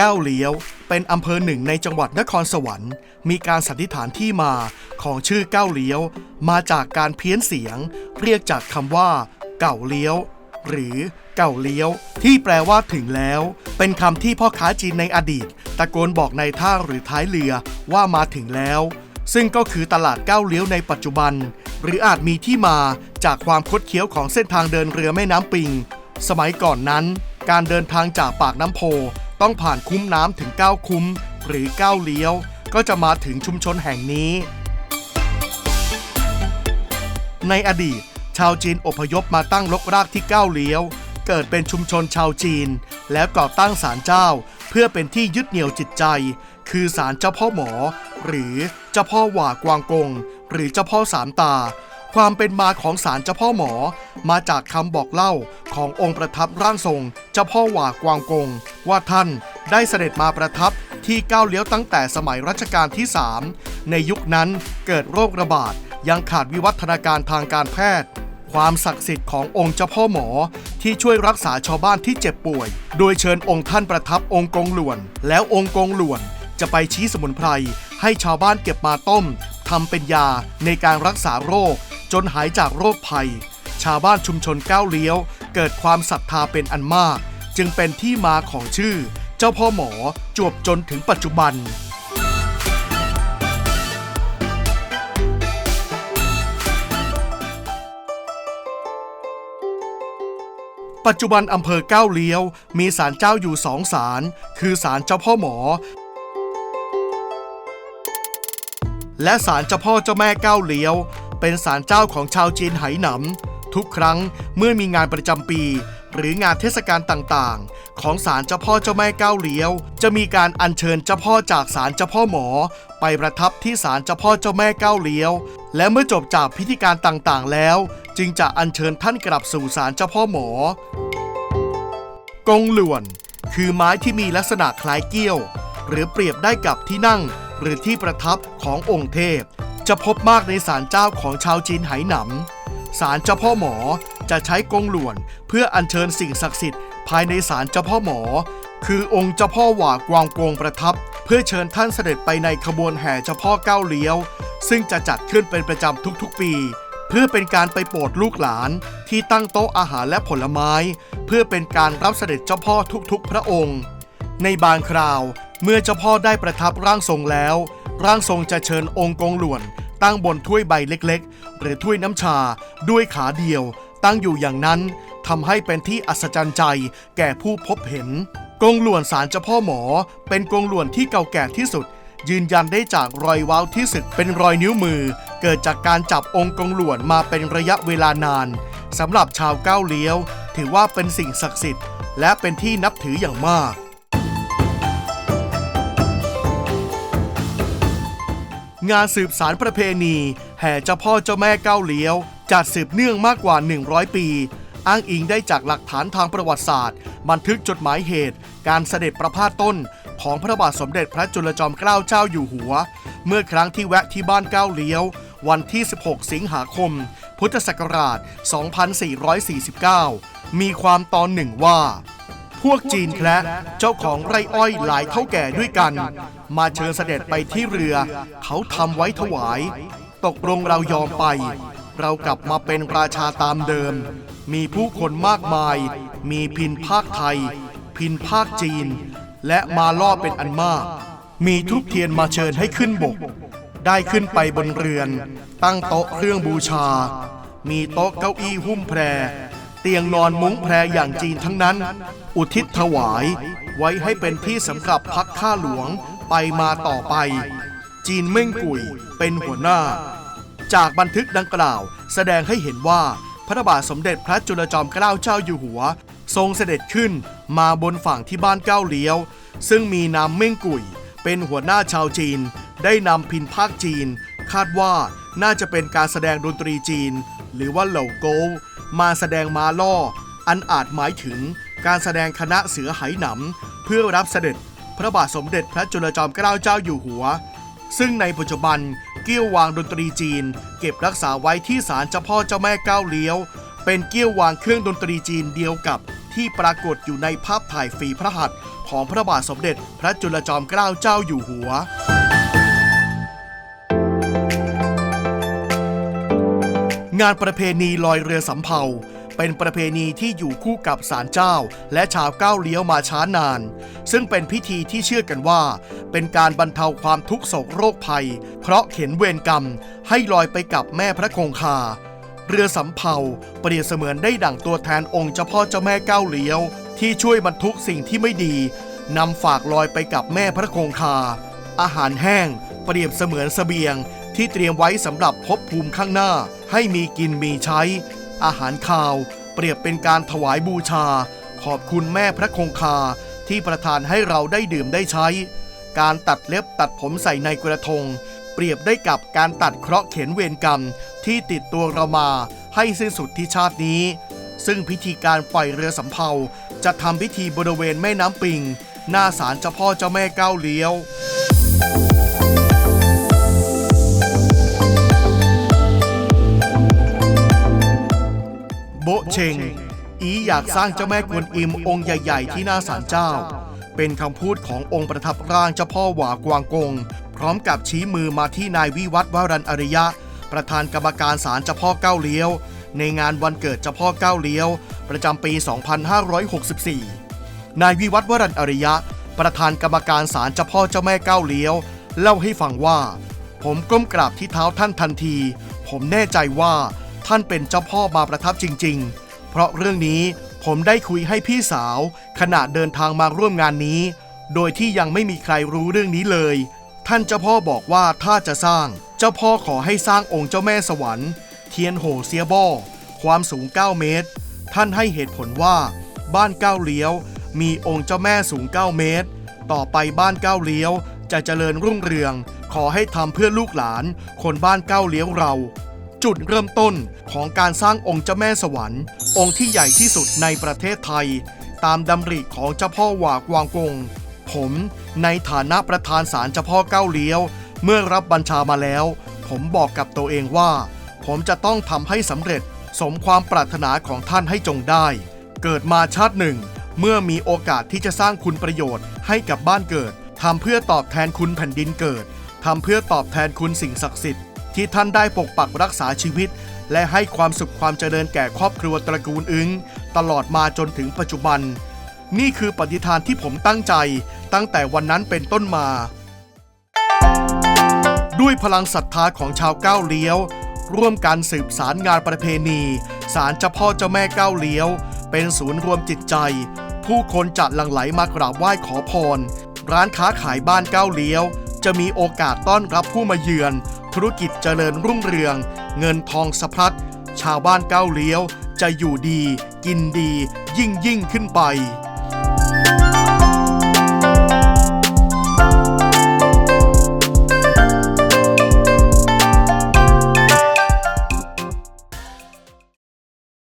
ก้าวเลี้ยว เป็นอำเภอหนึ่งในจังหวัดนครสวรรค์ มีการสันนิษฐานที่มาของชื่อก้าวเลี้ยว มาจากการเพี้ยนเสียง เรียกจากคำว่า เก่าเลี้ยว หรือเก่าเลี้ยว ที่แปลว่าถึงแล้ว เป็นคำที่พ่อค้าจีนในอดีต ตะโกนบอกในท่าหรือท้ายเรือว่ามาถึงแล้ว ซึ่งก็คือตลาดก้าวเลี้ยวในปัจจุบัน หรืออาจมีที่มาจากความคดเคี้ยวของเส้นทางเดินเรือแม่น้ำปิง สมัยก่อนนั้น การเดินทางจากปากน้ำโพ ต้องผ่านคุ้มน้ำถึง 9 คุ้ม หรือ 9 เลี้ยว ก็จะมาถึงชุมชนแห่งนี้ ในอดีต ชาวจีนอพยพมาตั้งรกรากที่ก้าเลี้ยว เกิดเป็นชุมชนชาวจีน แล้วก่อตั้งศาลเจ้า เพื่อเป็นที่ยึดเหนี่ยวจิตใจ คือศาลเจ้าพ่อหมอ หรือเจ้าพ่อหว่ากวางกง หรือเจ้าพ่อสามตาความเป็นมาของศาลเจ้าพ่อหมอ มาจากคำบอกเล่าขององค์ประทับร่างทรงเจ้าพ่อหว่ากวางกง ว่าท่านได้เสด็จมาประทับที่ก้าวเลี้ยวตั้งแต่สมัยรัชกาลที่ 3 ในยุคนั้นเกิดโรคระบาดยังขาดวิวัฒนาการทางการแพทย์ ความศักดิ์สิทธิ์ขององค์เจ้าพ่อหมอที่ช่วยรักษาชาวบ้านที่เจ็บป่วย โดยเชิญองค์ท่านประทับองค์กงหลวน แล้วองค์กงหลวนจะไปชี้สมุนไพรให้ชาวบ้านเก็บมาต้มทำเป็นยาในการรักษาโรค จนหายจากโรคภัย ชาวบ้านชุมชนก้าวเลี้ยว เกิดความศรัทธาเป็นอันมาก จึงเป็นที่มาของชื่อ เจ้าพ่อหมอจวบจนถึงปัจจุบัน ปัจจุบันอำเภอก้าวเลี้ยว มีศาลเจ้าอยู่สองศาลคือศาลเจ้าพ่อหมอ และศาลเจ้าพ่อเจ้าแม่ก้าวเลี้ยว เป็นศาลเจ้าของชาวจีนไหหนำทุกครั้งเมื่อมีงานประจำปี หรืองานเทศกาลต่างๆ ของศาลเจ้าพ่อเจ้าแม่ก้าวเลี้ยว จะมีการอัญเชิญเจ้าพ่อจากศาลเจ้าพ่อหมอ ไปประทับที่ศาลเจ้าพ่อเจ้าแม่ก้าวเลี้ยว และเมื่อจบจากพิธีการต่างๆ แล้ว จึงจะอัญเชิญท่านกลับสู่ศาลเจ้าพ่อหมอ กงหลวน คือไม้ที่มีลักษณะคล้ายเกี้ยว หรือเปรียบได้กับที่นั่ง หรือที่ประทับขององค์เทพ จะพบมากในศาลเจ้าของชาวจีนไหหนำศาลเจ้าพ่อหมอ จะใช้กงหลวน เพื่ออัญเชิญสิ่งศักดิ์สิทธิ์ภายในศาลเจ้าพ่อหมอ คือองค์เจ้าพ่อหว่ากวางโกงประทับ เพื่อเชิญท่านเสด็จไปในขบวนแห่เจ้าพ่อเก้าเลี้ยว ซึ่งจะจัดขึ้นเป็นประจำทุกๆ ปี เพื่อเป็นการไปโปรดลูกหลานที่ตั้งโต๊ะอาหารและผลไม้ เพื่อเป็นการรับเสด็จเจ้าพ่อทุกๆ พระองค์ ในบางคราว เมื่อเจ้าพ่อได้ประทับร่างทรงแล้ว ร่างทรงจะเชิญองค์กงหลวนตั้งบนถ้วยใบเล็กๆ หรือถ้วยน้ำชาด้วยขาเดียว ตั้งอยู่อย่างนั้นทำให้เป็นที่อัศจรรย์ใจแก่ผู้พบเห็น กงหลวนสารเจ้าพ่อหมอ เป็นกงหลวนที่เก่าแก่ที่สุด ยืนยันได้จากรอยว้าวที่สึกเป็นรอยนิ้วมือ เกิดจากการจับองค์กงหลวนมาเป็นระยะเวลานานสำหรับชาวก้าวเลี้ยว ถือว่าเป็นสิ่งศักดิ์สิทธิ์ และเป็นที่นับถืออย่างมากงานสืบสารประเพณี แห่เจ้าพ่อเจ้าแม่ก้าวเลี้ยว จัดสืบเนื่องมากกว่า 100 ปี อ้างอิงได้จากหลักฐานทางประวัติศาสตร์ บันทึกจดหมายเหตุ การเสด็จประพาสต้น ของพระบาทสมเด็จพระจุลจอมเกล้าเจ้าอยู่หัว เมื่อครั้งที่แวะที่บ้านก้าวเลี้ยว วันที่ 16 สิงหาคม พุทธศักราช 2449 มีความตอนหนึ่งว่าพวกจีนแคระเจ้าของไร่อ้อยหลายเท่าแก่ด้วยกัน มาเชิญเสด็จไปที่เรือ เขาทำไว้ถวาย ตกลงเรายอมไป เรากลับมาเป็นราชาตามเดิม มีผู้คนมากมาย มีพินภาคไทย พินภาคจีน และมาล่อเป็นอันมาก มีทุกเทียนมาเชิญให้ขึ้นบก ได้ขึ้นไปบนเรือน ตั้งโต๊ะเครื่องบูชา มีโต๊ะเก้าอี้หุ้มแพร เตียงนอนมุ้งแพรอย่างจีนทั้งนั้น อุทิศถวาย ไว้ให้เป็นที่สำหรับพักข้าหลวงไปมาต่อไป จีนเม่งกุยเป็นหัวหน้า จากบันทึกดังกล่าว แสดงให้เห็นว่า พระบาทสมเด็จพระจุลจอมเกล้าเจ้าอยู่หัว ทรงเสด็จขึ้นมาบนฝั่งที่บ้านเก้าเลี้ยว ซึ่งมีนามเม่งกุยเป็นหัวหน้าชาวจีน ได้นำพินภาคจีน คาดว่าน่าจะเป็นการแสดงดนตรีจีน หรือว่าเหล่าโกวมาแสดงมาล่อ อันอาจหมายถึงการแสดงคณะเสือไหหนำเพื่อรับเสด็จพระบาทสมเด็จพระจุลจอมเกล้าเจ้าอยู่หัว ซึ่งในปัจจุบัน เกี้ยววางดนตรีจีน เก็บรักษาไว้ที่ศาลเจ้าพ่อเจ้าแม่ก้าวเลี้ยวเปเป็นเกี้ยววางเครื่องดนตรีจีนเดียวกับ ที่ปรากฏอยู่ในภาพถ่ายฝีพระหัตถ์ของพระบาทสมเด็จพระจุลจอมเกล้าเจ้าอยู่หัวงานประเพณีลอยเรือสำเภา เป็นประเพณีที่อยู่คู่กับศาลเจ้า และชาวก้าวเลี้ยวมาช้านาน ซึ่งเป็นพิธีที่เชื่อกันว่า เป็นการบรรเทาความทุกโศกโรคภัย เพราะเข็นเวรกรรมให้ลอยไปกับแม่พระคงคา เรือสำเภาเปรียบเสมือนได้ดั่งตัวแทนองค์เจ้าพ่อเจ้าแม่ก้าวเลี้ยว ที่ช่วยบรรทุกสิ่งที่ไม่ดีนำฝากลอยไปกับแม่พระคงคา อาหารแห้ง เปรียบเสมือนเสบียงที่เตรียมไว้สำหรับภพภูมิข้างหน้า ให้มีกินมีใช้ อาหารคาว เปรียบเป็นการถวายบูชา ขอบคุณแม่พระคงคาที่ประทานให้เราได้ดื่มได้ใช้ การตัดเล็บตัดผมใส่ในกระทง เปรียบได้กับการตัดเคราะห์เข็นเวรกรรม ที่ติดตัวเรามาให้สิ้นสุดที่ชาตินี้ ซึ่งพิธีการปล่อยเรือสำเภาจะทำพิธีบริเวณแม่น้ำปิง หน้าศาลเจ้าพ่อเจ้าแม่ก้าวเลี้ยว เชง อีอยากสร้างเจ้าแม่กวนอิมองค์ใหญ่ ๆ ที่หน้าศาลเจ้า เป็นคำพูดขององค์ประทับร่างเจ้าพ่อหวากวางกง พร้อมกับชี้มือมาที่นายวิวัฒวรันอริยะ ประธานกรรมการศาลเจ้าพ่อเก้าเลี้ยว ในงานวันเกิดเจ้าพ่อเก้าเลี้ยว ประจำปี 2564 นายวิวัฒวรันอริยะ ประธานกรรมการศาลเจ้าพ่อเจ้าแม่เก้าเลี้ยว เล่าให้ฟังว่า ผมก้มกราบที่เท้าท่านทันที ผมแน่ใจว่า ท่านเป็นเจ้าพ่อมาประทับจริง ๆ เพราะเรื่องนี้ผมได้คุยให้พี่สาว ขณะเดินทางมาร่วมงานนี้ โดยที่ยังไม่มีใครรู้เรื่องนี้เลย ท่านเจ้าพ่อบอกว่าถ้าจะสร้าง เจ้าพ่อขอให้สร้างองค์เจ้าแม่สวรรค์ เทียนโหเซียบอความสูง 9 เมตร ท่านให้เหตุผลว่า บ้านเก้าเลี้ยว มีองค์เจ้าแม่สูง 9 เมตร ต่อไปบ้านเก้าเลี้ยว จะเจริญรุ่งเรือง ขอให้ทำเพื่อลูกหลาน คนบ้านเก้าเลี้ยวเรา จุดเริ่มต้นของการสร้างองค์เจ้าแม่สวรรค์ องค์ที่ใหญ่ที่สุดในประเทศไทย ตามดำริของเจ้าพ่อหวากวางกง ผมในฐานะประธานศาลเจ้าพ่อเก้าเลี้ยว เมื่อรับบัญชามาแล้ว ผมบอกกับตัวเองว่า ผมจะต้องทำให้สำเร็จ สมความปรารถนาของท่านให้จงได้ เกิดมาชาติหนึ่ง เมื่อมีโอกาสที่จะสร้างคุณประโยชน์ให้กับบ้านเกิดทำเพื่อตอบแทนคุณแผ่นดินเกิดทำเพื่อตอบแทนคุณสิ่งศักดิ์สิทธิ์ ที่ท่านได้ปกปักรักษาชีวิต และให้ความสุขความเจริญแก่ครอบครัวตระกูลอึ้งตลอดมาจนถึงปัจจุบัน นี่คือปฏิฐานที่ผมตั้งใจ ตั้งแต่วันนั้นเป็นต้นมา ด้วยพลังศรัทธาของชาวก้าวเลี้ยว ร่วมกันสืบสารงานประเพณีศาลเจ้าพ่อเจ้าแม่ก้าวเลี้ยว เป็นศูนย์รวมจิตใจ ผู้คนจะหลั่งไหลมากราบไหว้ขอพร ร้านค้าขายบ้านก้าวเลี้ยว จะมีโอกาสต้อนรับผู้มาเยือน ธุรกิจเจริญรุ่งเรือง เงินทองสะพัดชาวบ้านก้าวเลี้ยว จะอยู่ดี กินดี ยิ่งยิ่งขึ้นไป